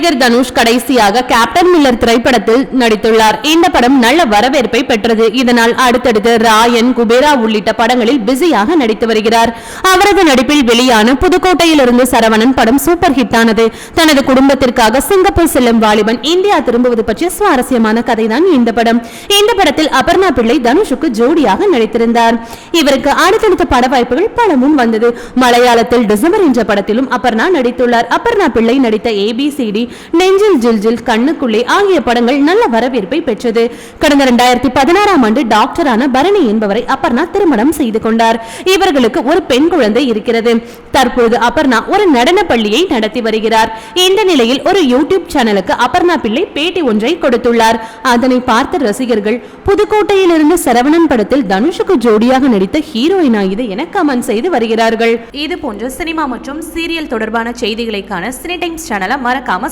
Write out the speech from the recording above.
நடிகர் தனுஷ் கடைசியாக captain Miller திரைப்படத்தில் நடித்துள்ளார். இந்த படம் நல்ல வரவேற்பை பெற்றது. இதனால் அடுத்தடுத்து ராயன் குபேரா உள்ளிட்ட படங்களில் பிஸியாக நடித்து வருகிறார். அவரது நடிப்பில் வெளியான புதுக்கோட்டையிலிருந்து சரவணன் படம் சூப்பர் ஹிட் ஆனது. தனது குடும்பத்திற்காக சிங்கப்பூர் செல்லும் வாலிபன் இந்தியா திரும்புவது பற்றிய சுவாரஸ்யமான கதைதான் இந்த படம். இந்த படத்தில் அபர்ணா பிள்ளை தனுஷுக்கு ஜோடியாக நடித்திருந்தார். இவருக்கு அடுத்தடுத்த பட வாய்ப்புகள் பலமும் வந்தது. மலையாளத்தில் டிசம்பர் என்ற படத்திலும் அபர்ணா நடித்துள்ளார். அபர்ணா பிள்ளை நடித்த ஏபிசிடி நெஞ்சில் ஜில்ஜில் கண்ணுக்குள்ளே ஆகிய படங்கள் நல்ல வரவேற்பை பெற்றது. கடந்த இரண்டாயிரத்தி பதினாறாம் ஆண்டு டாக்டரான பரணி என்பவரை அபர்ணா திருமணம் செய்து கொண்டார். இவர்களுக்கு ஒரு பெண் குழந்தை இருக்கிறது. தற்பொழுது அபர்ணா ஒரு நடன பள்ளியை நடத்தி வருகிறார். இந்த நிலையில் ஒரு யூடியூப் சேனலுக்கு அபர்ணா பிள்ளை பேட்டி ஒன்றை கொடுத்துள்ளார். அதனை பார்த்த ரசிகர்கள் புதுக்கோட்டையில் இருந்து சரவணன் படத்தில் தனுஷுக்கு ஜோடியாக நடித்த ஹீரோயினா இது என கமெண்ட் செய்து வருகிறார்கள். இது போன்ற சினிமா மற்றும் சீரியல் தொடர்பான செய்திகளைக்கான சினி டைம்ஸ் சேனலை மறக்காம